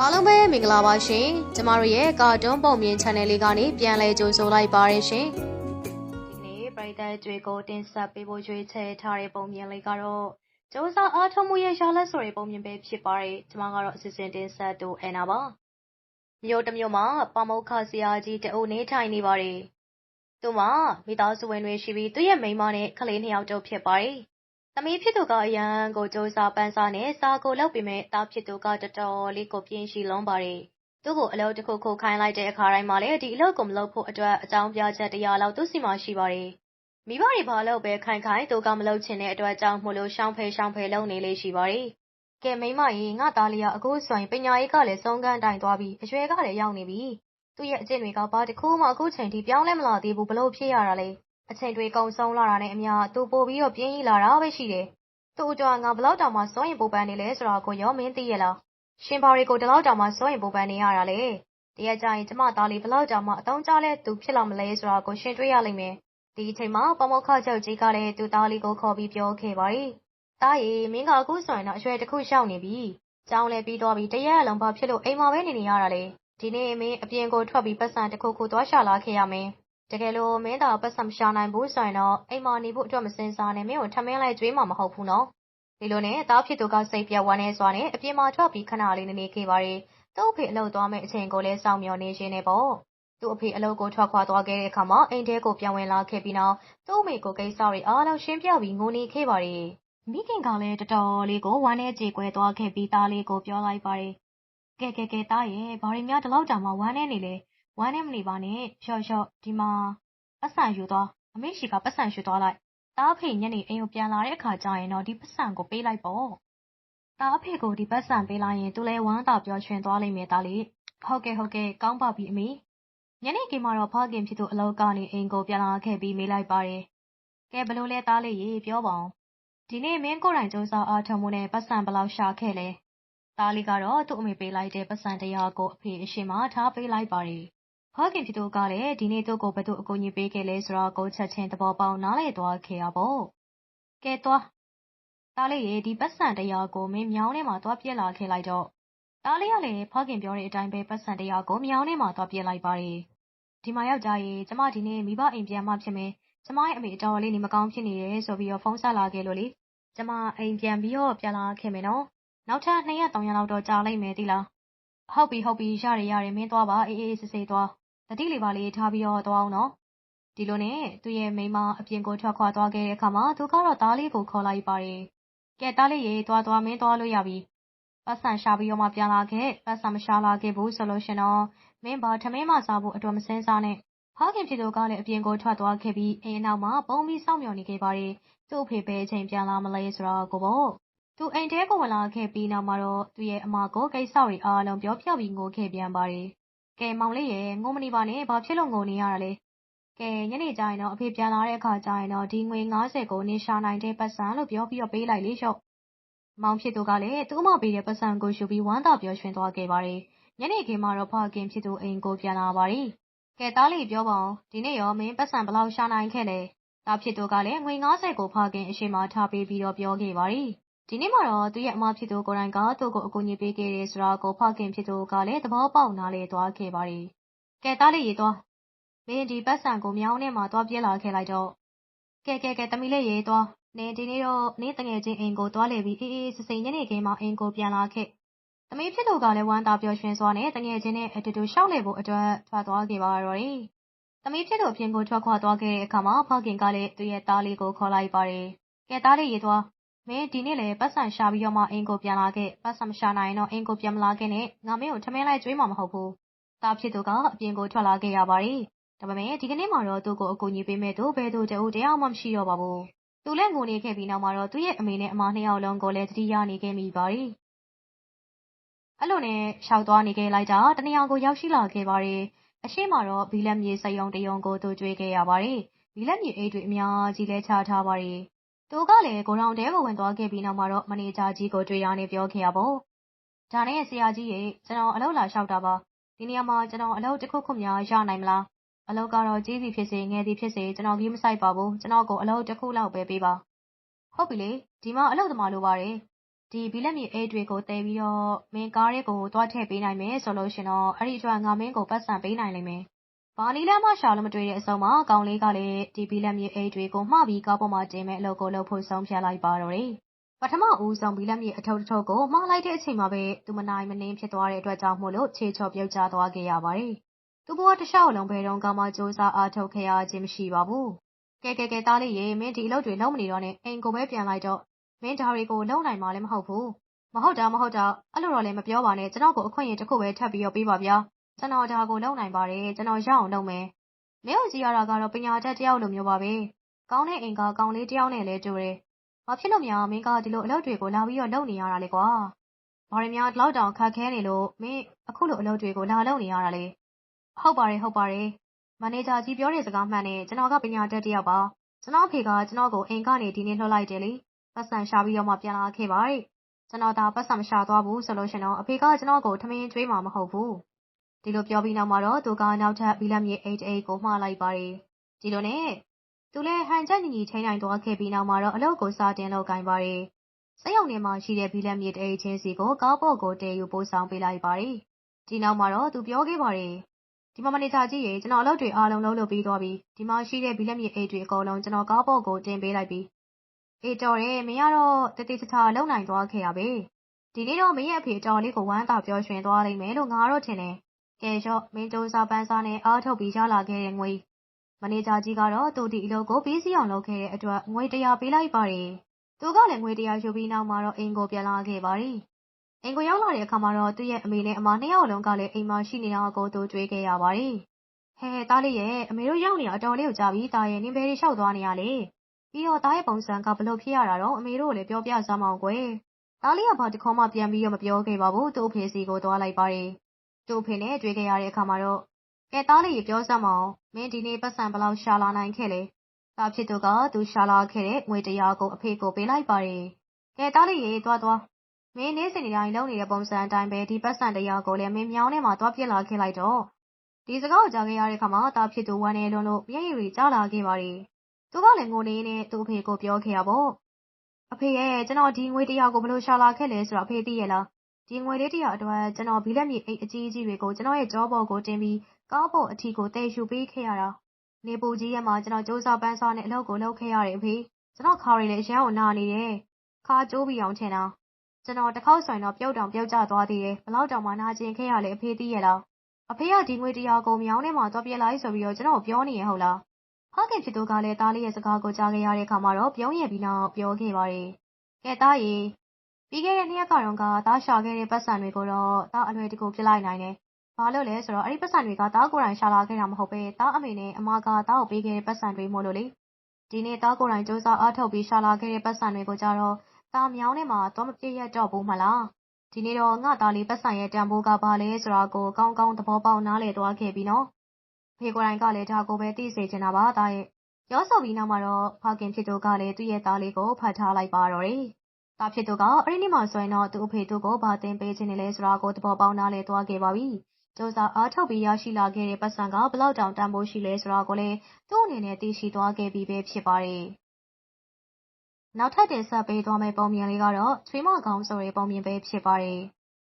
အားလုံးပဲမင်္ဂလာပါရှင်ကျမတို့ရဲ့ကာတွန်းပုံမြင် channel လေးကနေပြန်လည်ကြိုဆိုလိုက်ပါရရှင်ဒီကနေ့ပရိသတ်တွေကိုတင်ဆက်ပေးဖို့ရွေးချယ်ထားတဲ့ပုံမြင်လေးကတော့စူးစမ်းအားထုတ်မှုရဲ့ရလက်ဆိုတဲ့ပုံမြင်ပဲဖြစ်ပါတယ်ကျမကတော့အစီအစဉ်တင်ဆက်တူအန်နာပါမြို့တစ်မြို့မှာပမုခဆရာကြီးတအုပ်နေထိုင်နေပါတယ်သူမမိသားစုဝင်တွေရှိပြီးသူ့ရဲ့မိန်းမနဲ့ကလေးနှစ်ယောက်တို့ဖြစ်ပါတယ် သမီးဖြစ်သူက အရန်ကိုစူးစမ်းပန်းစားနဲ့စာကိုလောက်ပြီးမဲ့တားဖြစ်သူက တော်တော်လေးကို ပြင်းရှိလုံးပါတယ်သူ့ကိုအလုပ်တစ်ခုခုခိုင်းလိုက်တဲ့အခါတိုင်းမှာလည်း ဒီအလုပ်ကိုမလုပ်ဖို့အတွက်အကြောင်းပြချက်တရားလောက်သူ့စီမှာရှိပါတယ်မိဘတွေဘာလို့ပဲခိုင်ခိုင်သူကမလုပ်ချင်တဲ့အတွက်ကြောင့်မို့လို့ရှောင်းဖယ်ရှောင်းဖယ်လုပ်နေလေရှိပါတယ်ကဲမိမကြီးငါသားလေးကအခုဆိုရင်ပညာရေးကလည်းစုံကန်းတိုင်သွားပြီအရွယ်ကလည်းရောက်နေပြီသူ့ရဲ့အကျင့်တွေကဘာတစ်ခုမှအခုချိန်ထိပြောင်းလဲမလာသေးဘူးဘလို့ဖြစ်ရတာလဲ အချိန်တွေကုန်ဆုံးလာတာနဲ့အမျှ သူပို့ပြီးတော့ ပြင်းကြီးလာတာပဲရှိတယ်။သူ့အတွက် ငါဘလောက်တောင်မှ စိုးရင်ပူပန်နေလဲဆိုတာကိုရော မင်းသိရလား။ရှင် ဘာတွေကို ဒီလောက်တောင်မှ စိုးရင်ပူပန်နေရတာလဲ။တရက်ကျရင် ကျမသားလေးဘလောက်တောင်မှအတောင်းကြလဲသူဖြစ်လာမလဲဆိုတာကို ရှင်တွေ့ရလိမ့်မယ်။ဒီအချိန်မှာပမောက္ခချုပ်ကြီးကလည်း သူ့သားလေးကိုခေါ်ပြီး ပြောခဲ့ပါတယ်။သားရေ မင်းက အခုဆိုရင်တော့ အရွယ်တစ်ခုရှောက်နေပြီ။ကျောင်းလည်းပြီးသွားပြီတရက်အလုံး ဘာဖြစ်လို့ အိမ်မှာပဲနေနေရတာလဲ။ဒီနေ့ မင်း အပြင်ကိုထွက်ပြီးပတ်စံတစ်ခုခု သွားရှာလာခဲ့ရမယ်။ တကယ်လို့ မင်းသာပတ်စံမရှာနိုင်ဘူးဆိုရင်တော့ အိမ်မှာနေဖို့အတွက် မစင်စားနဲ့ မင်းကို ထမင်းလိုက်ကျွေးမှာ မဟုတ်ဘူးနော် ဒီလိုနဲ့ သားဖြစ်သူက စိတ်ပြတ်ဝမ်းနေစွာနဲ့ အပြင်မှာထွက်ပြီး ခဏလေးနေနေခဲ့ပါတယ် သူ့အဖေ အလုပ်သွားမယ့်အချိန်ကိုလည်း စောင့်မျှော်နေရှင်နေပေါ့ သူ့အဖေ အလုပ်ကို ထွက်ခွာသွားခဲ့တဲ့အခါမှာ အိမ်ထဲကို ပြန်ဝင်လာခဲ့ပြီးနောက် သူ့အမေကို ကိစ္စတွေအားလုံး ရှင်းပြပြီး ငိုနေခဲ့ပါတယ် မိခင်ကလည်း တော်တော်လေးကို ဝမ်းနေကြေကွဲသွားခဲ့ပြီး သားလေးကို ပြောလိုက်ပါတယ် ကဲကဲကဲ သားရဲ့ဘာရီများ ဒီလောက်တောင်မှ ဝမ်းနေနေလဲ ဝမ်းနေမနေပါနဲ့လျှော့လျှော့ဒီမှာပတ်စံယူသွားအမေရှိကပတ်စံယူသွားလိုက်တားအဖေညနေအိမ်ကိုပြန်လာတဲ့အခါကျရင်တော့ဒီပတ်စံကိုပေးလိုက်ပေါ့တားအဖေကိုဒီပတ်စံပေးလိုက်ရင်သူလည်းဝမ်းသာပျော်ရွှင်သွားလိမ့်မယ်သားလေးဟုတ်ကဲ့ဟုတ်ကဲ့ကောင်းပါပြီအမေညနေခင်းမှာတော့ဖခင်ဖြစ်သူအလောက်ကနေအိမ်ကိုပြန်လာခဲ့ပြီးမေးလိုက်ပါတယ်ကဲဘလို့လဲသားလေးရေပြောပါအောင်ဒီနေ့မင်းကိုယ်တိုင်စူးစမ်းအားထုတ်မှုနဲ့ပတ်စံဘလောက်ရှာခဲ့လဲသားလေးကတော့သူ့အမေပေးလိုက်တဲ့ပတ်စံတရားကိုအဖေအရှိမထားပေးလိုက်ပါတယ် ဖခင်ဖြစ်သူကလည်း ဒီနေ့ သူ့ကို ဘယ်သူ အကူအညီပေးခဲ့လဲဆိုတော့ကို ချက်ချင်း သဘောပေါက် နားလည်သွားခဲ့ရပေါ့။ကဲသွား။တားလေးရေ ဒီပတ်စံတရားကို မင်း မြောင်းထဲမှာ သွားပြက်လာခဲ့လိုက်တော့တားလေးကလည်းဖခင်ပြောတဲ့အတိုင်းပဲပတ်စံတရားကို မြောင်းထဲမှာ သွားပြက်လိုက်ပါတယ်။ဒီမှာ ယောက်ျားရေ ကျမ ဒီနေ့ မိဘအိမ်ပြန်မှဖြစ်မယ်။ကျမရဲ့အမေအတော်လေး နေမကောင်းဖြစ်နေတယ်ဆိုပြီးတော့ဖုန်းဆက်လာခဲ့လို့လေ။ကျမ အိမ်ပြန်ပြီးတော့ပြန်လာခဲ့မယ်နော်။နောက်ထပ်2ရက်3ရက်လောက်တော့ ကြာလိမ့်မယ်တိလား။ဟုတ်ပြီ ဟုတ်ပြီ ရတယ် ရတယ် မင်းသွားပါ အေးအေးဆေးဆေးသွား တတိလေးပါလေးထားပြီးတော့သွားအောင်နော်ဒီလိုနဲ့သူ့ရဲ့မိမအပြင်ကိုထွက်ခွာသွားခဲ့တဲ့အခါမှာသူကတော့သားလေးကိုခေါ်လိုက်ပါတယ်ကဲသားလေးရေသွားသွားမင်းသွားလို့ရပြီပတ်စံရှာပြီးတော့မှပြန်လာခဲ့ပတ်စံမရှာလာခဲ့ဘူးဆိုလို့ရှင်တော့မင်းဘာထမင်းမစားဖို့အတွက်မစင်းစားနဲ့ဖခင်ဖြစ်သူကလည်းအပြင်ကိုထွက်သွားခဲ့ပြီးအိမ်နောက်မှာပုံပြီးစောင့်မျှော်နေခဲ့ပါတယ်သူ့အဖေပဲအချိန်ပြန်လာမလဲဆိုတော့ကိုပေါ့သူအိမ်ထဲကိုဝင်လာခဲ့ပြီးနောက်မှာတော့သူ့ရဲ့အမကိုကိစ္စတွေအားလုံးပြောပြပြီးငိုခဲ့ပြန်ပါတယ် ကဲ မောင်လေးရဲ့ငိုမနေပါနဲ့ ဘာဖြစ်လို့ ငိုနေရတာလဲ ကဲ ညနေကျရင်တော့ အဖေပြန်လာတဲ့အခါကျရင်တော့ ဒီငွေ90ကိုနေရှာနိုင်တဲ့ပတ်စံလို့ ပြောပြီးတော့ ပေးလိုက်လေရှော့ မောင်ဖြစ်သူကလည်း သူ့မပေးတဲ့ပတ်စံကိုယူပြီး ဝမ်းသာပျော်ရွှင်သွားခဲ့ပါတယ် ညနေခင်းမှာတော့ ဖခင်ဖြစ်သူအိမ်ကို ပြန်လာပါတယ် ကဲ သားလေး ပြောပါဦး ဒီနေ့ရော မင်းပတ်စံဘလောက်ရှာနိုင်ခဲ့လဲ သားဖြစ်သူကလည်း ငွေ90ကို ဖခင်အရှိမထားပေးပြီးတော့ ပြောခဲ့ပါတယ် ဒီနေ့မှာတော့ သူ့ရဲ့အမဖြစ်သူကိုယ်တိုင်က သူ့ကို အကူအညီပေးခဲ့တယ်ဆိုတာကို ဖခင်ဖြစ်သူကလည်း သဘောပေါက်နားလည်သွားခဲ့ပါတယ်။ကဲ သားလေးရေ သွား။မင်း ဒီပတ်စံကို မြောင်းထဲမှာ သွားပြေးလာခဲ့လိုက်တော့ ကဲ ကဲ ကဲတမီလေးရေ သွား။နင် ဒီနေ့တော့ နင်းတငယ်ချင်းအိမ်ကို သွားလေပြီး အေးအေးစစိညနေခင်းမှာ အိမ်ကို ပြန်လာခဲ့။သမီးဖြစ်သူကလည်း ဝမ်းသာပျော်ရွှင်စွာနဲ့တငယ်ချင်းနဲ့အတူတူရှောက်လေဖို့အတွက် ထွက်သွားခဲ့ပါတော့တယ်။သမီးဖြစ်သူ အပြင်ကို ထွက်ခွာသွားခဲ့တဲ့အခါမှာ ဖခင်ကလည်း သူ့ရဲ့သားလေးကို ခေါ်လိုက်ပါတယ်။ကဲ သားလေးရေ သွား မင်းဒီနေ့လည်းပတ်စံရှာပြီးတော့မှ အိမ်ကိုပြန်လာခဲ့ပတ်စံမရှာနိုင်တော့ အိမ်ကိုပြန်မလာခဲ့နဲ့ ငါမင်းကို ထမင်းလိုက်ကျွေးမှာမဟုတ်ဘူးတာဖြစ်သူက အပြင်ကိုထွက်လာခဲ့ရပါတယ် ဒါပေမဲ့ဒီကနေ့မှတော့ သူ့ကို အကူအညီပေးမဲ့သူ ဘယ်သူတဦးတရားမှ မရှိတော့ပါဘူး သူလည်း ငိုနေခဲ့ပြီးနောက်မှာတော့ သူ့ရဲ့အမေနဲ့ အမနှစ်ယောက်လုံးကိုလည်းတတိယနေခဲ့မိပါတယ် အဲ့လိုနဲ့ရှောက်သွားနေခဲ့လိုက်တာတနေရာကို ရောက်ရှိလာခဲ့ပါတယ် အရှိမတော့ဘီလက်မြေစယုံတယုံကို သူကြွေးခဲ့ရပါတယ်ဘီလက်မြေအိတ်တွေ အများကြီးလဲချထားပါတယ် သူကလည်း ဂိုဒေါင်ထဲကို ဝင်သွားခဲ့ပြီးနောက်မှာတော့ မန်နေဂျာကြီးကို တွေ့ရနေပြောခဲ့ရပေါ့။ဒါနဲ့ ဆရာကြီးရေ ကျွန်တော် အလုပ်လာလျှောက်တာပါ။ဒီနေရာမှာ ကျွန်တော် အလုပ်တစ်ခုခုများ ရနိုင်မလား။အလုပ်ကတော့ ကြီးစီဖြစ်စေ ငယ်စီဖြစ်စေ ကျွန်တော်ကြီးမဆိုင်ပါဘူး။ကျွန်တော်ကို အလုပ်တစ်ခုလောက်ပဲ ပေးပါ။ဟုတ်ပြီလေ ဒီမှာ အလုပ်သမား လိုပါတယ် ဒီဘီလက်မြေအိတ်တွေကိုတဲပြီးတော့ မင်းကားတွေကို သွားထည့်ပေးနိုင်မယ်ဆိုလို့ရှင်တော့ အဲ့ဒီအတွက် ငါ မင်းကိုပတ်စံပေးနိုင်လိမ့်မယ်။ ဘာလီလမ်းမရှာလို့မတွေ့တဲ့အစုံမှာ ကောင်လေးကလည်း ဒီဘီလက်မြေအိတ်တွေကို မှားပြီး ကားပေါ်မှာတင်မဲ့အလုပ်ကိုလုပ်ဖို့ ဆုံးဖြတ်လိုက်ပါတော့တယ်။ပထမဦးဆုံးဘီလက်မြေအထုပ်တစ်ထုပ်ကို မှားလိုက်တဲ့အချိန်မှာပဲ သူမနိုင်မနှင်းဖြစ်သွားတဲ့အတွက်ကြောင့်မို့လို့ ခြေချော်ပြုတ်ကျသွားခဲ့ရပါတယ်။သူ့ဘဝတစ်လျှောက်လုံး ဘယ်တော့မှစူးစမ်းအားထုတ်ခဲ့ရခြင်းမရှိပါဘူး။ကဲကဲကဲ သားလေးရေ မင်းဒီအလုပ်တွေ လုပ်မနေတော့နဲ့ အိမ်ကိုပဲ ပြန်လိုက်တော့ မင်းဒါတွေကို လုပ်နိုင်မှာလည်း မဟုတ်ဘူး မဟုတ်တာ မဟုတ်တာ အဲ့လိုတော့လည်း မပြောပါနဲ့ ကျွန်တော်ကို အခွင့်အရေးတစ်ခုပဲ ထပ်ပြီးတော့ပေးပါဗျာ ကျွန်တော် ဒါကို လုပ်နိုင်ပါတယ် ကျွန်တော် ရအောင်လုပ်မယ် မင်းကိုကြည့်ရတာကတော့ ပညာတတ်တယောက်လိုမျိုးပါပဲ ကောင်းတဲ့အိမ်က ကောင်းလေးတယောက်နဲ့လည်း တူတယ် ဘာဖြစ်လို့များ မင်းက ဒီလိုအလုပ်တွေကို လာပြီးတော့ လုပ်နေရတာလဲကွာ ဘာတွေများ ဒီလောက်တောင် ခက်ခဲနေလို့ မင်း အခုလို အလုပ်တွေကို လာလုပ်နေရတာလဲ ဟုတ်ပါတယ် ဟုတ်ပါတယ် မန်နေဂျာကြီးပြောတဲ့စကားမှန်တယ် ကျွန်တော်က ပညာတတ်တယောက်ပါ ကျွန်တော်ဖေက ကျွန်တော်ကို အိမ်ကနေ ဒီနေ့လှုပ်လိုက်တယ်လေပတ်စံရှာပြီးတော့မှ ပြန်လာခဲ့ပါတဲ့ ကျွန်တော်သာပတ်စံမရှာသွားဘူးဆိုလို့ရှင်တော့ အဖေက ကျွန်တော်ကို ထမင်းကျွေးမှာ မဟုတ်ဘူး ဒီလိုပြောပြီးနောက်မှာတော့သူကနောက်ထပ်ဘီလက်မြေ88ကိုမှားလိုက်ပါတယ်ဒီလိုနဲ့သူလည်းဟန်ချက်ညီညီထိန်းနိုင်သွားခဲ့ပြီးနောက်မှာတော့အလုပ်ကိုစတင်လုပ်ကိုင်ပါတယ်စက်ရုံထဲမှာရှိတဲ့ဘီလက်မြေတအိတ်ချင်းစီကိုကားပေါ်ကိုတည်ယူပို့ဆောင်ပေးလိုက်ပါတယ်ဒီနောက်မှာတော့သူပြောခဲ့ပါတယ်ဒီမှာမနေချာကြည့်ရေကျွန်တော်အလုပ်တွေအားလုံးလုပ်လုပ်ပြီးသွားပြီဒီမှာရှိတဲ့ဘီလက်မြေအိတ်တွေအကုန်လုံးကျွန်တော်ကားပေါ်ကိုတင်ပေးလိုက်ပြီအေးတော်တယ်မင်းကတော့တတိချာချာလုံနိုင်သွားခဲ့ရပဲဒီနေ့တော့မင်းရဲ့အဖေတော်လေးကိုဝမ်းသာပျော်ရွှင်သွားလိမ့်မယ်လို့ငါတော့ထင်တယ် ကဲရော့ မင်းစူးစား ပန်းစားနဲ့ အားထုတ်ပြီး ရလာခဲ့တဲ့ငွေ မန်နေဂျာကြီးကတော့ သူ ဒီအလုပ်ကိုပြီးစီးအောင် လုပ်ခဲ့တဲ့အတွက် ငွေ100ပေးလိုက်ပါတယ် သူကလည်း ငွေ100ယူပြီး နောက်မှာတော့ အိမ်ကို ပြန်လာခဲ့ပါတယ် အိမ်ကို ရောက်လာတဲ့အခါမှာတော့ သူ့ရဲ့အမေနဲ့ အမ နှစ်ယောက်လုံးကလည်း အိမ်မှာရှိနေတာကို သူတွေ့ခဲ့ရပါတယ်ဟဲတားလေးရဲ့ အမေတို့ရောက်နေတာ အတော်လေးကိုကြာပြီတာရဲ့ နင်းဘယ်ရီလျှောက်သွားနေရလဲ ပြီးတော့ သားရဲ့ပုံစံကဘလို့ဖြစ်ရတာတော့အမေတို့ကိုလည်း ပြောပြစမ်းမအောင်ကွယ်။သားလေးက ဘာတခေါမှ ပြန်ပြီးတော့ မပြောခဲ့ပါဘူး။သူ့အဖေစီကို သွားလိုက်ပါတယ်။ သူ့အဖေနဲ့တွေ့ခဲ့ရတဲ့အခါမှာတော့ကဲသားလေးပြောစမ်းမအောင်မင်းဒီနေ့ပတ်စံဘလောက်ရှာလာနိုင်ခဲ့လဲ။သားဖြစ်သူကသူရှာလာခဲ့တဲ့ငွေတရားကိုအဖေကိုပေးလိုက်ပါတယ်။ကဲသားလေးရေသွားသွားမင်းနေ့စဉ်တိုင်းလုပ်နေတဲ့ပုံစံအတိုင်းပဲဒီပတ်စံတရားကိုလည်းမင်းမြောင်းထဲမှာသွားပြစ်လာခဲ့လိုက်တော့ဒီစကားကိုကြားခဲ့ရတဲ့အခါမှာသားဖြစ်သူဝမ်းနေလွန်းလို့မျက်ရည်တွေကျလာခဲ့ပါတယ်။သူကလည်းငိုနေနဲ့သူ့အဖေကိုပြောခဲ့ရပေါ့အဖေရဲ့ကျွန်တော်ဒီငွေတရားကိုဘလို့ရှာလာခဲ့လဲဆိုတော့အဖေသိရလား ဒီငွေလေးတရားအတွက် ကျွန်တော်ဘီလက်မြေအိတ်အကြီးကြီးတွေကို ကျွန်တော်ရဲ့ကြောပေါ်ကိုတင်ပြီး ကားပေါ်အထီကိုတည်ယူပေးခဲ့ရတာ နေပူကြီးရဲ့မှာ ကျွန်တော်စူးစမ်းပန်းစားနဲ့ အလုပ်ကိုလုပ်ခဲ့ရတယ် အဖေ ကျွန်တော်ခါရီလည်း အရန်ကိုနာနေတယ် ခါကျိုးပြီးအောင်ထင်တာ ကျွန်တော် တစ်ခေါက်ဆိုရင်တော့ ပြုတ်တောင် ပြုတ်ကျသွားသေးတယ်ဘလောက်တောင်မှ နာကျင်ခဲ့ရလေအဖေ သိရလား အဖေက ဒီငွေတရားကို မြောင်းထဲမှာ သွားပြလိုက်ဆိုပြီးတော့ ကျွန်တော်ပြောနေရဟုတ်လား ဖခင်ဖြစ်သူကလည်း သားလေးရဲ့စကားကို ကြားခဲ့ရတဲ့အခါမှာတော့ ပြုံးရပြီးနောက် ပြောခဲ့ပါတယ်။ကဲ သားရေ ပြီးခဲ့တဲ့ နှစ်ရက်ကတော့ကသားရှာခဲ့တဲ့ပတ်စံတွေကိုတော့ သား အလွယ်တကူပြလိုက်နိုင်တယ်။ဘာလို့လဲဆိုတော့ အဲ့ဒီပတ်စံတွေက သားကိုယ်တိုင်ရှာလာခဲ့တာ မဟုတ်ပဲသားအမေနဲ့ အမက သားကိုပေးခဲ့တဲ့ပတ်စံတွေမို့လို့လေ။ဒီနေ့ သားကိုယ်တိုင်စူးစမ်းအားထုတ်ပြီး ရှာလာခဲ့တဲ့ပတ်စံတွေကိုကြတော့ သားမြောင်းထဲမှာတော့မပြည့်ရတော့ဘူးမလား။ဒီနေ့တော့ငါသားလေးပတ်စံရဲ့ တန်ဖိုးက ဘာလဲဆိုတာကို ကောင်းကောင်း သဘောပေါက် နားလည်သွားခဲ့ပြီနော်ဖေကိုယ်တိုင်ကလည်း ဒါကိုပဲ သိစေချင်တာပါ သားရဲ့ ပြောဆိုပြီးနောက်မှာတော့ ဖခင်ဖြစ်သူကလည်း သူ့ရဲ့သားလေးကို ဖတ်ထားလိုက်ပါတော့တယ်။ သားဖြစ်သူက အဲ့ဒီနေ့မှဆိုရင်တော့ သူ့အဖေသူ့ကို ဘာတင်ပေးခြင်းလဲဆိုတာကို သဘောပေါက်နားလည်သွားခဲ့ပါပြီ။ကျိုးစားအားထုတ်ပြီး ရရှိလာခဲ့တဲ့ပတ်စံကဘလောက်တောင် တန်ဖိုးရှိလဲဆိုတာကိုလည်း သူ့အနေနဲ့ သိရှိသွားခဲ့ပြီးပဲ ဖြစ်ပါတယ်။နောက်ထပ်တင်ဆက်ပေးသွားမယ့် ပုံမြင်လေးကတော့ ချွေးမကောင်ဆိုတဲ့ ပုံမြင်ပဲ ဖြစ်ပါတယ်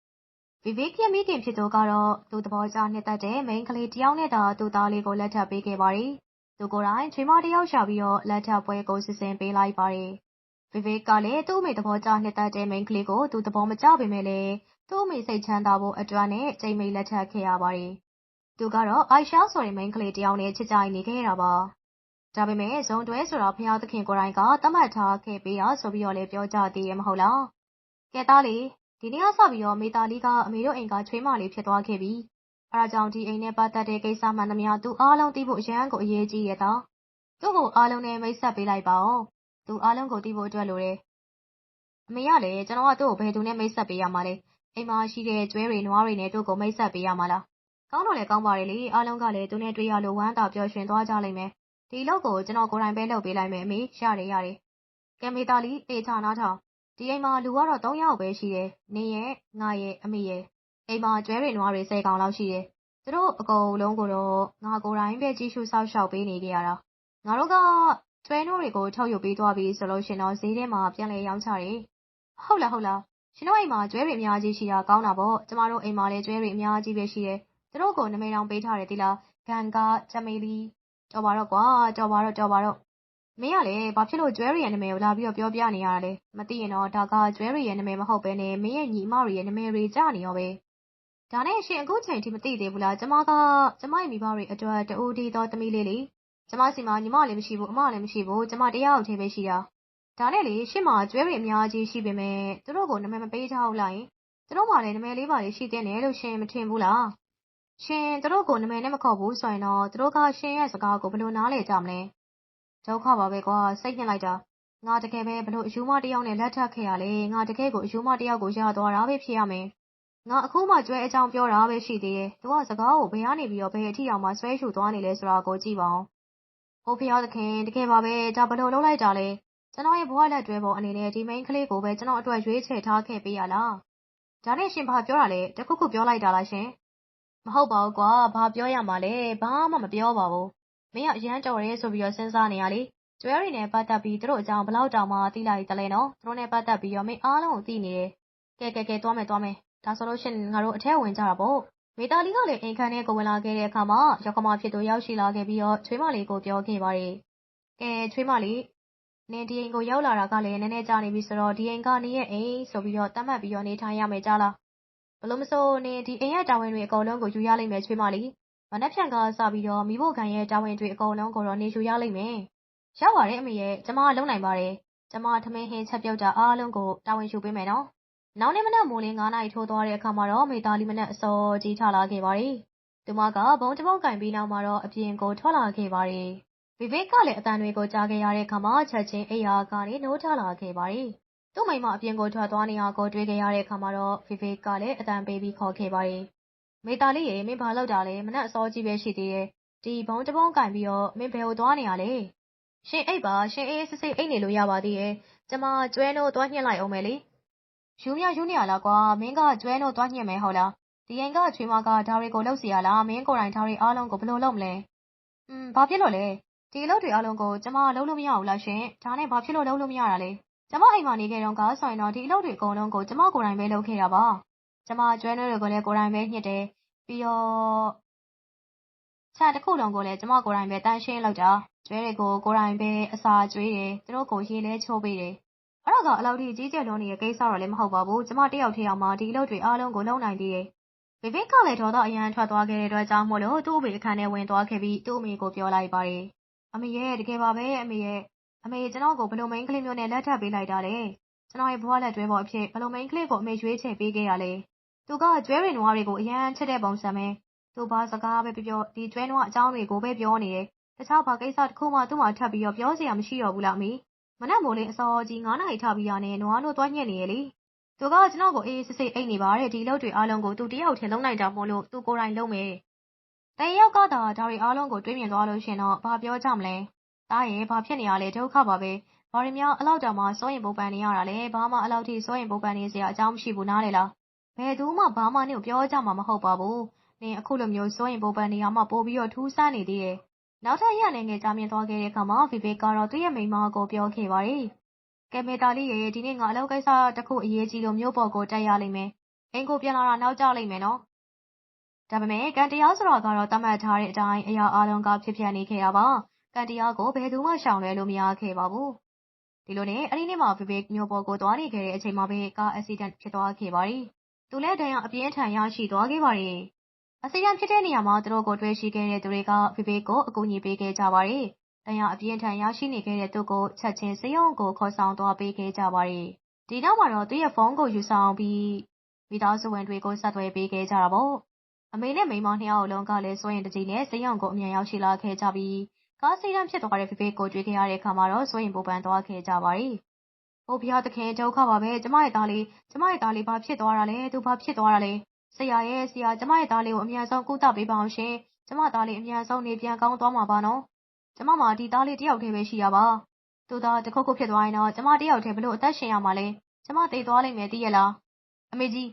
။ဗီဗစ်ရဲ့ မိခင်ဖြစ်သူကတော့ သူ့သဘောကျနှစ်သက်တဲ့ မိန်းကလေးတယောက်နဲ့သာ သူ့သားလေးကို လက်ထပ်ပေးခဲ့ပါတယ်။သူကိုယ်တိုင် ချွေးမတယောက်ရှာပြီးတော့ လက်ထပ်ပွဲကို စီစဉ်ပေးလိုက်ပါတယ်။ ဗီဗစ်ကလည်း သူ့အမေသဘောကျနှစ်သက်တဲ့ မိန်းကလေးကို သူသဘောမကျပေမဲ့လည်း သူ့အမေစိတ်ချမ်းသာဖို့အတွက်နဲ့ ကြိမ်မိတ်လက်ထပ်ခဲ့ရပါတယ်။သူကတော့အိုင်ရှာဆိုတဲ့ မိန်းကလေးတယောက်နဲ့ ချစ်ကြိုက်နေခဲ့တာပါ။ဒါပေမဲ့ဇုံတွဲဆိုတာဖျားသခင်ကိုယ်တိုင်က သတ်မှတ်ထားခဲ့ပေးတာဆိုပြီးတော့လည်း ပြောကြသေးရမဟုတ်လား။ကဲသားလေး ဒီနေ့ကစပြီးတော့ မေတာလီက အမေတို့အိမ်က ချွေးမလေးဖြစ်သွားခဲ့ပြီ။အဲဒါကြောင့် ဒီအိမ်နဲ့ပတ်သက်တဲ့ကိစ္စမှန်သမျှ သူအားလုံးသိဖို့ အရန်ကိုအရေးကြီးရတော့သူ့ကို အားလုံးနဲ့ မိတ်ဆက်ပေးလိုက်ပါဦး။ သူအားလုံးကို သိဖို့အတွက်လိုတယ်။အမေကလည်း ကျွန်တော်က သူ့ကို ဘယ်သူနဲ့ မိတ်ဆက်ပေးရမှာလဲ။အိမ်မှာရှိတဲ့ ကျွဲတွေနွားတွေနဲ့ သူ့ကို မိတ်ဆက်ပေးရမှာလား။ကောင်းတော့လည်း ကောင်းပါတယ်လေ။အားလုံးကလည်း သူနဲ့တွေ့ရလို့ ဝမ်းသာပျော်ရွှင်သွားကြလိမ့်မယ်။ဒီလောက်ကို ကျွန်တော်ကိုယ်တိုင်ပဲ လုပ်ပေးလိုက်မယ် အမေ။ရတယ် ရတယ်။ကဲ မေတာလီအေးချနာထောင် ဒီအိမ်မှာ လူကတော့၃ယောက်ပဲရှိတယ်။နင်းရဲ့၊ငါရဲ့၊အမေရဲ့။အိမ်မှာ ကျွဲတွေနွားတွေ၁၀ကောင်လောက်ရှိတယ်။သူတို့အကုန်လုံးကိုတော့ ငါကိုယ်တိုင်ပဲ ကြည့်ရှုစောင့်ရှောက်ပေးနေခဲ့ရတာ။ငါတို့က ကျွဲနို့တွေကို ထုတ်ယူပေးသွားပြီဆိုလို့ရှင်တော့ ဈေးထဲမှာ ပြန်လည်ရောင်းချတယ်။ဟဟုတ်လားဟုတ်လား ရှင်တို့အိမ်မှာ ကျွဲတွေအများကြီးရှိတာ ကောင်းတာပေါ့ ကျမတို့အိမ်မှာလည်း ကျွဲတွေအများကြီးပဲရှိတယ် သူတို့ကိုနမိတ်တောင်ပေးထားတယ်တိလား ဂန်ကာချမီလီ တော်ပါတော့ကွာ တော်ပါတော့ တော်ပါတော့ မင်းကလည်း ဘာဖြစ်လို့ ကျွဲတွေရဲ့နာမည်ကို လာပြီးတော့ပြောပြနေရတာလဲ မသိရင်တော့ ဒါက ကျွဲတွေရဲ့နာမည် မဟုတ်ပဲနဲ့ မင်းရဲ့ညီမတွေရဲ့ နာမည်တွေကြနေရောပဲ ဒါနဲ့ ရှင် အခုချိန်ထိ မသိသေးဘူးလား ကျမက ကျမရဲ့မိဘတွေအတွက်တူဒီတော့တမီးလေးလေ ကျမစီမှာ ညီမလည်းမရှိဘူး အမလည်းမရှိဘူး ကျမတရားအောင်သေးပဲရှိတာ ဒါနဲ့လေ ရှင့်မှာကျွဲတွေအများကြီးရှိပေမဲ့သူတို့ကို နာမည်မပေးချဘူးလားယင် သူတို့မှလည်း နာမည်လေးပါလေးရှိတဲ့နယ်လို့ ရှင်မထင်ဘူးလား ရှင် သူတို့ကို နာမည်နဲ့မခေါ်ဘူးဆိုရင်တော့ သူတို့က ရှင်ရဲ့စကားကို ဘယ်လိုနားလည်ကြမလဲ ဒုက္ခပါပဲကွာ စိတ်ညစ်လိုက်တာ ငါ တကယ်ပဲဘလို့အယူမတယောက်နဲ့ လက်ထပ်ခဲ့ရလေငါ တကယ်ကိုအယူမတယောက်ကို ရသွားတာပဲ ဖြစ်ရမယ် ငါ အခုမှ ကျွဲအကြောင်းပြောတာပဲ ရှိသေးတယ် သူက စကားကို ဘယ်ကနေပြီးတော့ ဘယ်အထိအောင်မှ ဆွဲရှူသွားနေလဲဆိုတာကို ကြည့်ပါ အောင်ဟိုဖျားသခင် တကယ်ပါပဲ ဒါဘလို့လုံးလိုက်တာလဲ ကျွန်တော်ရဲ့ဘဝလက်တွဲပေါ်အနေနဲ့ ဒီမိန်းကလေးကိုပဲ ကျွန်တော်အတွက် ရွေးချယ်ထားခဲ့ပေးရလား ဒါနဲ့ရှင်ဘာပြောတာလဲတခုခုပြောလိုက်တာလားရှင် မဟုတ်ပါဘူးကွာ ဘာပြောရမှာလဲ ဘာမှမပြောပါဘူး မင်းက အရန်တော်ရဲဆိုပြီးတော့ စဉ်းစားနေရလေ ကျွဲရီနဲ့ပတ်သက်ပြီး သူတို့အကြောင်းဘလောက်တောင်မှ သိလိုက်တလဲနော် သူတို့နဲ့ပတ်သက်ပြီးတော့ မင်းအားလုံးကို သိနေတယ် ကဲ ကဲ ကဲ သွားမယ် သွားမယ် ဒါဆိုလို့ရှင် ငါတို့ အထက်ဝင်ကြတာပေါ့ မေတာလီကလည်း အိမ်ခန်းထဲကို ဝင်လာခဲ့တဲ့အခါမှာရောက်ခမဖြစ်သူ ရောက်ရှိလာခဲ့ပြီးတော့ ချွေးမလေးကို ပြောခဲ့ပါတယ် ကဲ ချွေးမလေး နင်ဒီအိမ်ကို ရောက်လာတာကလည်း နည်းနည်းကြာနေပြီဆိုတော့ ဒီအိမ်ကနေရဲ့အိမ်ဆိုပြီးတော့တတ်မှတ်ပြီးတော့ နေထိုင်ရမယ် ကြားလားဘလို့မဆိုနေဒီအိမ်ရဲ့တာဝန်တွေ အကုန်လုံးကို ယူရလိမ့်မယ် ချွေးမလေး မနှက်ဖြန်ကစပြီးတော့မိဖို့ခံရဲ့ တာဝန်တွေ အကုန်လုံးကိုတော့နေယူရလိမ့်မယ်ရောက်ပါတယ် အမေရဲ့ ကျမ လုံနိုင်ပါတယ် ကျမ ထမင်းဟင်းချက်ပြုတ်တာ အားလုံးကို တာဝန်ယူပေးမယ်နော် နောက်နေ့မနက်မိုးလင်း9နာရီထိုးသွားတဲ့အခါမှာတော့မိသားလီမနက်အစောကြီးထလာခဲ့ပါတယ် သူမကဘုံတပုံကင်ပြီးနောက်မှာတော့ အပြင်ကိုထွက်လာခဲ့ပါတယ်ဗီဗစ်ကလည်းအတန်တွေကို ကြားခဲ့ရတဲ့အခါမှာ ချက်ချင်း အိယာကနေ နိုးထလာခဲ့ပါတယ်။သူ့မိမအပြင်ကိုထွက်သွားနေတာကို တွေ့ခဲ့ရတဲ့အခါမှာတော့ဗီဗစ်ကလည်းအတန်ပေးပြီး ခေါ်ခဲ့ပါတယ်။မိသားလေးရေ မင်းဘာလုပ်တာလဲ မနှက်အစောကြီးပဲ ရှိသေးတယ်။ဒီဘုံတပုံကင်ပြီးတော့ မင်းဘယ်ကိုသွားနေရလဲ။ရှင်အိတ်ပါ ရှင်အေးစစ်စစ်အိတ်နေလို့ရပါသေးရဲ့။ကျမ ကျွဲနိုးသွားညှစ်လိုက်အောင်မယ်လေ။ ယူမြယူနေရလားကွာ မင်းက ကျွဲနိုးသွားညှစ်မယ်ဟုတ်လား။ဒီရင်က ချွေမက ဒါတွေကိုလှုပ်စီရလား မင်းကိုယ်တိုင် ဒါတွေအားလုံးကို ဘယ်လိုလုပ်မလဲ။อืมဘာဖြစ်လို့လဲ ဒီအလုပ်တွေအားလုံးကို ကျမ လုပ်လို့မရဘူးလားရှင်။ဒါနဲ့ ဘာဖြစ်လို့ လုပ်လို့မရတာလဲ။ကျမ အိမ်မှာနေခဲ့တုန်းကဆိုရင်တော့ ဒီအလုပ်တွေအကုန်လုံးကို ကျမကိုယ်တိုင်ပဲ လုပ်ခဲ့တာပါ။ကျမ ကျွဲနွေးတွေကိုလည်း ကိုယ်တိုင်ပဲညှစ်တယ်။ပြီးတော့ ခြံတစ်ခုလုံးကိုလည်း ကျမကိုယ်တိုင်ပဲတန်းရှင်းလုပ်တာ။ကျွဲတွေကို ကိုယ်တိုင်ပဲ အစာကျွေးတယ်။သူတို့ကို ရေလဲချိုးပေးတယ်။ အဲ့ဒါကအလောက်ထိ ကြီးကျယ်လွန်းနေတဲ့ ကိစ္စတော့လည်း မဟုတ်ပါဘူး။ကျမတယောက်တည်းအောင်မှ ဒီအလုပ်တွေ အားလုံးကို လုပ်နိုင်သေးတယ်။ဗီဗစ်ကလည်း ဒေါသအရန်ထွက်သွားခဲ့တဲ့အတွက်ကြောင့်မို့လို့ သူ့အမေအခန်းထဲ ဝင်သွားခဲ့ပြီး သူ့အမေကို ပြောလိုက်ပါတယ် အမေရဲ့ တကယ်ပါပဲ အမေရဲ့ အမေ ကျွန်တော်ကို ဘယ်လိုမိန်းကလေးမျိုးနဲ့ လက်ထပ်ပေးလိုက်တာလဲ ကျွန်တော်ရဲ့ ဘဝလက်တွဲပေါ်အဖြစ် ဘယ်လိုမိန်းကလေးကို အမေရွေးချယ်ပေးခဲ့ရလဲ သူက ကျွဲရင်နွားတွေကို အရန်ချစ်တဲ့ပုံစံပဲ သူဘာစကားပဲပြောပြော ဒီကျွဲနွားအကြောင်းတွေကိုပဲ ပြောနေတယ် တခြား ဘာကိစ္စတစ်ခုမှ သူ့မှာထပ်ပြီးတော့ပြောစရာမရှိတော့ဘူးလား အမေ မနက်မိုးလေးအစောကြီး9နာရီထပြီးရနဲ့ နွားတို့တွားညက်နေရလေ သူက ကျွန်တော်ကို အေးစစ်စစ်အိတ်နေပါတဲ့ ဒီလောက်တွေအားလုံးကို သူတယောက်ထဲလုံးနိုင်တာမို့လို့ သူကိုယ်တိုင်လုံးမယ်တယောက်ကသာ ဒါတွေအားလုံးကို တွေးမြင်သွားလို့ရှင်တော့ ဘာပြောကြမလဲ။သားရဲ့ဘာဖြစ်နေရလဲ ဒုက္ခပါပဲ။ဘာတွေများအလောက်တောင်မှ စိုးရင်ပူပန်နေရတာလဲ။ဘာမှအလောက်ထိ စိုးရင်ပူပန်နေစရာ အကြောင်းမရှိဘူး နားလေလား။ဘယ်သူမှ ဘာမှနင့်ကို ပြောကြမှာ မဟုတ်ပါဘူး။နင် အခုလိုမျိုး စိုးရင်ပူပန်နေရမှ ပို့ပြီးတော့ ထူးဆန်းနေသေးတယ်။ နောက်ထပ်ရနေငယ် ကြာမြင့်သွားခဲ့တဲ့အခါမှာဗီဗစ်ကတော့ သူ့ရဲ့မိန်းမကို ပြောခဲ့ပါတယ်။ကဲမေတာလေးရဲ့ဒီနေ့ငါ အလောက်ကိစ္စတစ်ခု အရေးကြီးလို့မျိုးပေါ်ကို တက်ရလိမ့်မယ်။အင်ကိုပြန်လာတာ နောက်ကျလိမ့်မယ်နော်။ဒါပေမဲ့ကံတရားဆိုတာကတော့တတ်မှတ်ထားတဲ့အတိုင်း အရာအလုံးက ဖြစ်ပြနေခဲ့တာပါ။ကံတရားကို ဘယ်သူမှ ရှောင်လွှဲလို့ မရခဲ့ပါဘူး။ဒီလိုနဲ့ အဲ့ဒီနေ့မှာဗီဗစ်မျိုးပေါ်ကို သွားနေခဲ့တဲ့အချိန်မှာပဲ ကားအက်ဆီဒန့်ဖြစ်သွားခဲ့ပါတယ်။သူလည်း ဒဏ်ရာအပြင်းထန် ရရှိသွားခဲ့ပါတယ်။ အက်ဆီဒန့်ဖြစ်တဲ့နေရာမှာ သူတို့ကို တွေ့ရှိခဲ့တဲ့သူတွေကဗီဗစ်ကို အကူအညီပေးခဲ့ကြပါတယ်။ဒဏ်ရာအပြင်းထန် ရရှိနေခဲ့တဲ့သူကို ချက်ချင်းစေယုံကို ခေါ်ဆောင်သွားပေးခဲ့ကြပါတယ်။ဒီနောက်မှာတော့ သူ့ရဲ့ဖုန်းကို ယူဆောင်ပြီး မိသားစုဝင်တွေကို ဆက်သွယ်ပေးခဲ့ကြတာပေါ့။အမေနဲ့ မိန်းမ နှစ်ယောက်လုံးကလည်း စိုးရင်တကြီးနဲ့စိတ်ရောင်ကို အမြန်ရောက်ရှိလာခဲ့ကြပြီး ကားစီးတန်းဖြစ်သွားတဲ့ ဖေဖေကို တွေ့ခဲ့ရတဲ့အခါမှာတော့ စိုးရင်ပူပန်သွားခဲ့ကြပါရီ။အို ဘုရားသခင် ဒုက္ခပါပဲ ကျမရဲ့သားလေး ကျမရဲ့သားလေး ဘာဖြစ်သွားတာလဲ သူဘာဖြစ်သွားတာလဲ ဆရာရဲ့ ဆရာ ကျမရဲ့သားလေးကို အမြန်ဆုံး ကုသပေးပါအောင်ရှင် ကျမသားလေး အမြန်ဆုံး နေပြန်ကောင်းသွားမှာပါနော် ကျမမှာ ဒီသားလေးတယောက်တည်းပဲ ရှိရပါ သူသားတခုခုဖြစ်သွားရင်တော့ ကျမတယောက်တည်းဘလို့အသက်ရှင်ရမှာလဲ ကျမတည်သွားလိမ့်မယ် သိရလား အမေကြီး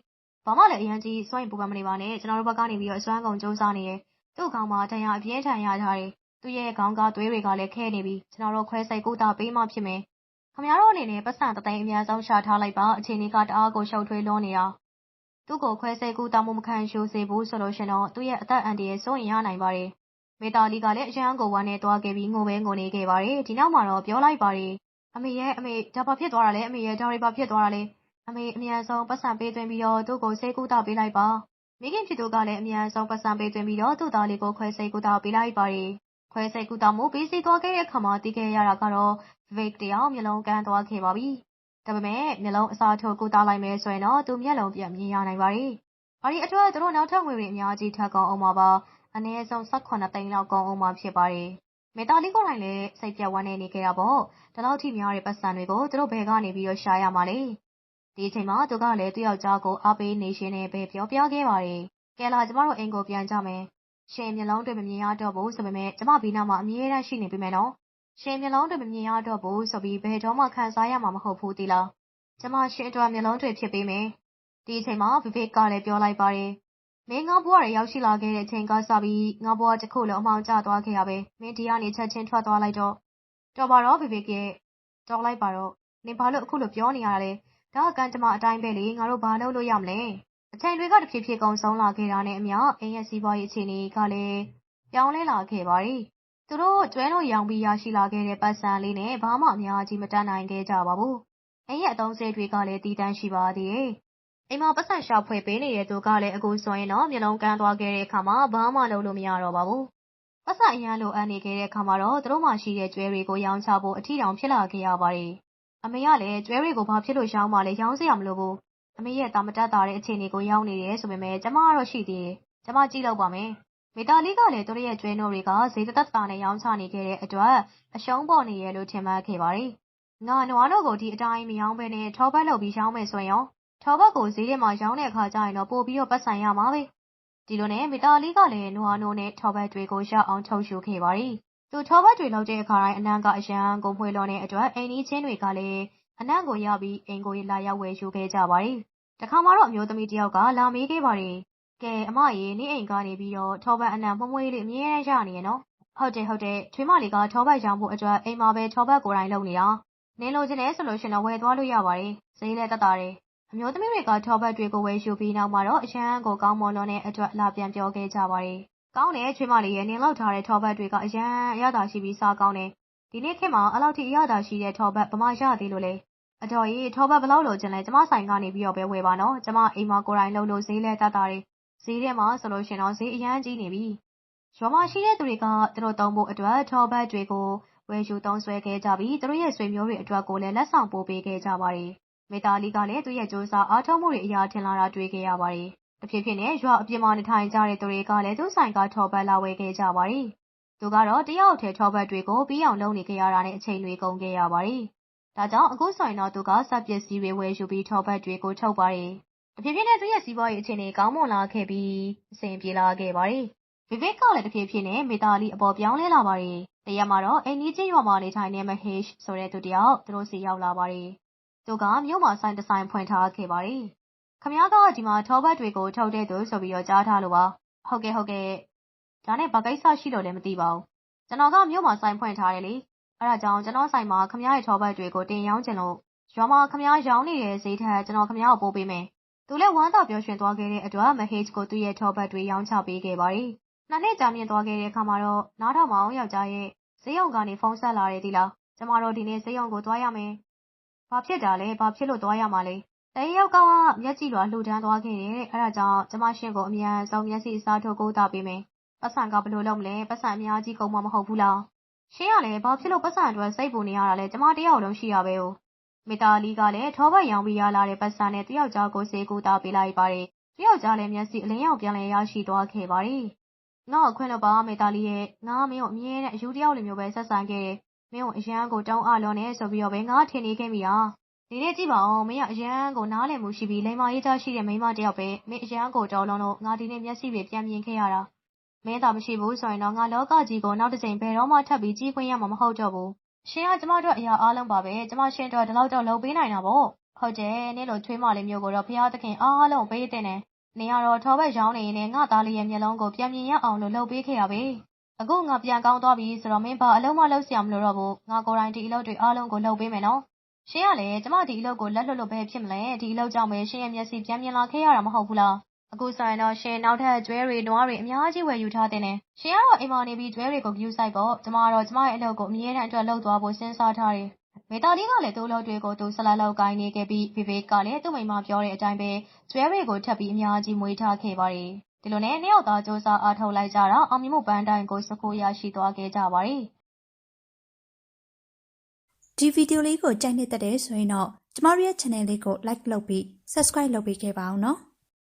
ဘာမှလည်း အရင်ကြီးစွန့်ရင်ပူပန်မနေပါနဲ့ ကျွန်တော်တို့ဘက်ကနေပြီးတော့အစွမ်းကုန်စူးစမ်းနေတယ် သူ့ခေါင်းမှာ ဒဏ်ရာ အပြင်းထန် ရထားတယ် သူ့ရဲ့ခေါင်းက သွေးတွေကလည်း ခဲနေပြီ ကျွန်တော်တို့ ခွဲစိတ်ကုသပေးမှဖြစ်မယ်ဟခမရတို့အနေနဲ့ပတ်စံတသိန်း အများဆုံး ရှာထားလိုက်ပါ အချိန်ကြီးကတအားကို ရှုပ်ထွေးလွန်းနေတာ သူ့ကို ခွဲစိတ်ကူတောင်းမှုမခံရှိုးစေဘူးဆိုလို့ရှင်တော့ သူ့ရဲ့အသက်အန္တရာယ် စိုးရင်ရနိုင်ပါတယ် မေတာလီကလည်း အရန်ကို ဝမ်းနဲ့တွားခဲ့ပြီး ငိုပဲငိုနေခဲ့ပါတယ် ဒီနောက်မှာတော့ ပြောလိုက်ပါတယ် အမေရဲ့ အမေ ဒါဘာဖြစ်သွားတာလဲ အမေရဲ့ ဒါတွေဘာဖြစ်သွားတာလဲ အမေ အမြန်ဆုံးပတ်စံပေးသွင်းပြီးတော့ သူ့ကိုစိတ်ကူတောက်ပေးလိုက်ပါ မိခင်ဖြစ်သူကလည်း အမြန်ဆုံးပတ်စံပေးသွင်းပြီးတော့ သူ့သားလေးကို ခွဲစိတ်ကူတောက်ပေးလိုက်ပါတယ် ခွဲစိတ်ကူတောက်မှု ပြီးစီသွားခဲ့တဲ့အခါမှာတီးခဲ့ရတာကတော့ Vic တယောက် မျက်လုံးကန်းသွားခဲ့ပါပြီ ဒါပေမဲ့မျက်လုံးအစာထိုးကူတောက်လိုက်မယ်ဆိုရင်တော့သူမျက်လုံးပြမြင်ရနိုင်ပါတယ်။ဘာဒီအတွက်သူတို့နောက်ထပ်ငွေတွေအများကြီးထပ်ကုန်အောင်ပါပါအနည်းဆုံး18သိန်းလောက်ကုန်အောင်မှာဖြစ်ပါတယ်။မေတာလီကိုယ်တိုင်လည်းစိတ်ပြတ်ဝမ်းနေနေခဲ့တာပေါ့။ဒီလောက်ထိများတဲ့ပတ်စံတွေကိုသူတို့ဘယ်ကနေပြီးတော့ရှာရမှာလဲ။ဒီအချိန်မှာသူကလည်းသူ့ယောက်ျားကိုအားပေးနေရှင်နဲ့ပဲပြောပြခဲ့ပါတယ်။ကဲလာကျမတို့အိမ်ကိုပြန်ကြမယ်။ရှင်မျက်လုံးတွေမမြင်ရတော့ဘူးဆိုပေမဲ့ကျမဘီနာမှာအမြဲတမ်းရှိနေပြီမယ်နော်။ ရှင်မျက်လုံးတွေမမြင်ရတော့ဘူးဆိုပြီးဘယ်တော့မှခံစားရမှာမဟုတ်ဘူးတီလား။ကျမရှင်အတွက်မျက်လုံးတွေဖြစ်ပေးမယ်။ဒီအချိန်မှာဗီဗစ်ကလည်းပြောလိုက်ပါတယ်မင်းငါဘွားရရောက်ရှိလာခဲ့တဲ့အချိန်ကစပြီးငါဘွားတစ်ခုလုံးအမောင်ကျသွားခဲ့ရပဲမင်းဒီကနေချက်ချင်းထွက်သွားလိုက်တော့တော်ပါတော့ဘေဘေကရဲ့တော်လိုက်ပါတော့နင်ဘာလို့အခုလိုပြောနေရတာလဲဒါကကန်တမအတိုင်းပဲလေငါတို့ဘာလုပ်လို့ရမလဲအချိန်တွေကတဖြည်းဖြည်းကုန်ဆုံးလာခဲ့တာနဲ့အမျှအင်းရဲ့စီးပွားရေးအခြေအနေကလည်းပြောင်းလဲလာခဲ့ပါပြီ သူတို့ ကျွဲလို့ရောင်ပြီး ရရှိလာခဲ့တဲ့ပတ်စံလေးနဲ့ ဘာမှ အများကြီး မတတ်နိုင်ခဲ့ကြပါဘူးအင်းရဲ့ အသုံးစရိတ်တွေကလည်းတည်တံ့ရှိပါသေးတယ် အိမ်မှာပတ်စံရှာဖွေပေးနေတဲ့သူကလည်း အခုဆိုရင်တော့ မျက်လုံးကန်းသွားခဲ့တဲ့အခါမှာ ဘာမှလုပ်လို့ မရတော့ပါဘူး။ပတ်စံအရန်လိုအပ်နေခဲ့တဲ့အခါမှာတော့ သူတို့မှရှိတဲ့ ကျွဲတွေကို ရောင်းချဖို့ အထီတောင် ဖြစ်လာခဲ့ရပါတယ်။အမေကလည်း ကျွဲတွေကို ဘာဖြစ်လို့ရောင်းမှလဲ ရောင်းစရာမလိုဘူး။အမေရဲ့တာမတက်တာတဲ့ အခြေအနေကို ရောက်နေတယ်ဆိုပေမဲ့ကျမကတော့ ရှိသေးတယ်။ကျမ ကြည့်လောက်ပါမယ်။ မေတာလီကလည်း သူတို့ရဲ့ကျွဲနိုးတွေက ဈေးသက်သာနဲ့ ရောင်းချနေခဲ့တဲ့အတွက် အရှုံးပေါ်နေရဲ့လို့ ထင်မှတ်ခဲ့ပါတယ်။ငါ နွားတို့ကို ဒီအတိုင်း မရောင်းဘဲနဲ့ ထောပတ်လုပ်ပြီး ရောင်းမယ်ဆိုရင်ရော ထောဘက်ကို ဈေးထဲမှာ ရောင်းတဲ့အခါကျရင်တော့ ပို့ပြီးတော့ပတ်ဆိုင်ရမှာပဲ ဒီလိုနဲ့မီတာလီကလည်း နွားနိုးနဲ့ ထောဘက်တွေကို ရအောင် ထုတ်ရှုခဲ့ပါတယ် သူ ထောဘက်တွေလောက်တဲ့အခါတိုင်း အနံ့က အရန်ကိုဖွေလွန်တဲ့အတွက် အိမ်ကြီးချင်းတွေကလည်း အနံ့ကိုရပြီး အိမ်ကို လာရောက်ဝယ်ယူခဲ့ကြပါတယ် တခါမှတော့ အမျိုးသမီးတယောက်က လာမေးခဲ့ပါတယ် ကဲအမရေနေအိမ်ကနေပြီးတော့ထောဘက်အနံ့မွမွေးလေးအမြဲတမ်းရနေရနော်ဟုတ်တယ်ဟုတ်တယ်ချွေးမလေးကထောဘက်ရောင်းဖို့အတွက်အိမ်မှာပဲထောဘက်ကိုယ်တိုင်လုပ်နေတာနင်းလိုချင်တယ်ဆိုလို့ရှင်တော့ဝယ်သွားလို့ရပါတယ်ဈေးလည်းတက်တာတယ်အမျိုးသမီးတွေကထောပတ်တွေကိုဝယ်ယူပြီးနောက်မှာတော့အရန်ကိုကောင်းမွန်လွန်တဲ့အတွက်လာပြန်ပြောခဲ့ကြပါတယ်။ကောင်းတယ်ချွေးမလေးရဲ့နင်လောက်ထားတဲ့ထောပတ်တွေကအရန်အရသာရှိပြီးစားကောင်းတယ်။ဒီနေ့ခေတ်မှာအလောက်ထိအရသာရှိတဲ့ထောပတ်ဗမာရသေးလို့လေ။အတော်ကြီးထောပတ်ဘလောက်လိုချင်လဲကျမဆိုင်ကနေပြီးတော့ပဲဝယ်ပါနော်။ကျမအိမ်မှာကိုယ်တိုင်လုပ်လို့ဈေးလဲတတ်တာတွေ ဈေးထဲမှာဆိုလို့ရှင်တော့ဈေးအရန်ကြီးနေပြီ။ရွာမှာရှိတဲ့သူတွေက သူတို့သုံးဖို့အတွက်ထောပတ်တွေကိုဝယ်ယူသုံးစွဲခဲ့ကြပြီးသူတို့ရဲ့ဆွေမျိုးတွေအတွက်ကိုလည်းလက်ဆောင်ပို့ပေးခဲ့ကြပါတယ်။မေတာလီကလည်းသူ့ရဲ့စူးစမ်းအားထုတ်မှုတွေအရာထင်လာတာတွေ့ခဲ့ရပါတယ်။တဖြည်းဖြည်းနဲ့ရွာအပြင်မှာနေထိုင်ကြတဲ့သူတွေကလည်းသူ့ဆိုင်ကထော်ပတ်လာဝယ်ခဲ့ကြပါတယ်။သူကတော့တယောက်ထဲထော်ပတ်တွေကိုပြီးအောင်လုပ်နေခဲ့ရတာနဲ့အချိန်တွေကုန်ခဲ့ရပါတယ်။ဒါကြောင့်အခုဆိုရင်တော့သူကစက်ပစ္စည်းတွေဝယ်ယူပြီးထော်ပတ်တွေကိုထုတ်ပါတယ်။ တဖြည်းဖြည်းနဲ့သူ့ရဲ့စီးပွားရေးအခြေအနေကောင်းမွန်လာခဲ့ပြီးအဆင်ပြေလာခဲ့ပါတယ်။ဗီဗစ်ကလည်းတဖြည်းဖြည်းနဲ့မေတာလီအပေါ်ပြောင်းလဲလာပါတယ်။တရက်မှာတော့အိမ်ကြီးချင်းရွာမှာနေထိုင်နေမဟေ့ရှ်ဆိုတဲ့သူတယောက်သူတို့စီရောက်လာပါတယ်သူကမြို့မှာဆိုင်တဆိုင်ဖွင့်ထားခဲ့ပါတယ်။ခမည်းကဒီမှာထောပတ်တွေကိုထုတ်တဲ့သူဆိုပြီးတော့ကြားထားလို့ပါ။ဟုတ်ကဲ့ဟုတ်ကဲ့။ဒါနဲ့ဘာကိစ္စရှိလို့လဲမသိပါဘူး။ကျွန်တော်ကမြို့မှာဆိုင်ဖွင့်ထားတယ်လေ။အဲဒါကြောင့်ကျွန်တော်ဆိုင်မှာခမည်းရဲ့ထောပတ်တွေကိုတင်ရောင်းချင်လို့ရွာမှာခမည်းရောင်းနေတဲ့ဈေးထက်ကျွန်တော်ခမည်းကိုပို့ပေးမယ်။ သူလည်း ဝမ်းသာပျော်ရွှင်သွားခဲ့တဲ့အတွက်မဟေ့ကို သူ့ရဲ့ ထောပတ်တွေ ရောင်းချပေးခဲ့ပါတယ်။နှစ်နှစ်ကြာမြင့်သွားခဲ့တဲ့အခါမှာတော့ နားထောင်မအောင်ယောက်ျားရဲ့ဈေးရုံကနေ ဖုန်းဆက်လာတယ်ဒီလား။ကျမတို့ ဒီနေ့ဈေးရုံကိုသွားရမယ်။ဘာဖြစ်တာလဲ ဘာဖြစ်လို့ သွားရမှာလဲ တရေယောက်က မျက်ကြည့်လွာလှူဒန်းသွားခဲ့တယ်အဲဒါကြောင့် ကျမရှင်ကို အမြန်ဆုံး မျက်စိစားထုတ်ကိုးတာပေးမယ်ပတ်စံက ဘယ်လိုလုပ်မလဲပတ်စံအများကြီးကုန်မှာ မဟုတ်ဘူးလား ရှင်းရလဲဘာဖြစ်လို့ပတ်စံအတွက် စိတ်ပူနေရတာလဲ ကျမတယောက်လုံး ရှိရပဲ哦 မေတာလီကလည်း ထောပတ်ရောင်ပြီးရလာတဲ့ပတ်စံနဲ့တယောက်ကြားကိုစေကူတာပေးလိုက်ပါတယ်တယောက်ကြားလည်း မျက်စိအလင်းရောင် ပြန်လဲရရှိသွားခဲ့ပါတယ် ငါ့ကို ခွင့်လို့ပါမေတာလီရဲ့ ငါမင်းကို အမြဲတမ်းအယူတယောက်လိုမျိုးပဲ ဆက်ဆံခဲ့တယ် မင်းကို အရန်ကို တောင်းအလွန်နေဆိုပြီးတော့ပဲ ငါထင်နေခဲ့မိတာဒီနေ့ကြည့်ပါဦး မင်းက အရန်ကို နားလည်မှုရှိပြီး လိမ္မာရေးသားရှိတဲ့ မိန်းမတယောက်ပဲ မင်း အရန်ကို တော်လုံးလို့ ငါ ဒီနေ့ မျက်စိတွေ ပြန်မြင်ခဲ့ရတာ မင်းသာ မရှိဘူးဆိုရင်တော့ ငါ လောကကြီးကို နောက်တစ်ချိန်ဘယ်တော့မှ ထပ်ပြီး ကြီးခွင့်ရမှာ မဟုတ်တော့ဘူး ရှင်က ကျမတို့အရာအားလုံးပါပဲ ကျမ ရှင်တို့ဒီလောက်တော့ လုပ်ပေးနိုင်တာပေါ့ ဟုတ်တယ် နင်းလို ချွေးမလေးမျိုးကိုတော့ ဘုရားသခင် အားလုံးပေးတဲ့နဲ့နေရတော့ ထောဘက်ရောင်းနေရင်ငါသားလေးရဲ့ မျက်လုံးကို ပြန်မြင်ရအောင်လို့ လုပ်ပေးခဲ့ရပဲ အခု ငါပြန်ကောင်းသွားပြီဆိုတော့ မင်းဘာအလုံးမလုပ်စရာမလိုတော့ဘူး ငါကိုယ်တိုင် ဒီအလုပ်တွေ အားလုံးကို လုပ်ပေးမယ်နော် ရှင်ကလည်း ကျမ ဒီအလုပ်ကို လက်လွတ်လို့ပဲဖြစ်မလဲ ဒီအလုပ်ကြောင့်ပဲ ရှင်ရဲ့ မျက်စိ ပြန်မြင်လာခဲ့ရတာ မဟုတ်ဘူးလား အခုဆိုရင်တော့ရှင် နောက်ထပ် ကျွဲတွေ နွားတွေ အများကြီး ဝယ်ယူထားတဲ့နဲ့ရှင်ကတော့ အိမ်မှာနေပြီး ကျွဲတွေကိုဂယူဆိုင်ပေါ့ကျမကတော့ ကျမရဲ့ အလုပ်ကို အမြဲတမ်းအတွက် လုပ်သွားဖို့ စဉ်းစားထားတယ် မေတာလီကလည်း သူ့အလုပ်တွေကို သူ ဆက်လက် လုပ်ကိုင်းနေခဲ့ပြီးဗီဗေကလည်း သူ့မိမပြောတဲ့အတိုင်းပဲ ကျွဲတွေကို ထပ်ပြီး အများကြီး မွေးထားခဲ့ပါတယ် ဒီလိုနဲ့ နှစ်ယောက်သားစ조사အားထုတ်လိုက်ကြတာ အောင်မြင်မှုပန်းတိုင်ကိုစခိုးရရှိသွားခဲ့ကြပါတယ် ဒီဗီဒီယိုလေးကို ကြိုက်နှစ်သက်တယ်ဆိုရင်တော့ ကျမတို့ရဲ့ channel လေးကို like လုပ်ပြီး subscribe လုပ်ပေးခဲ့ပါအောင်နော်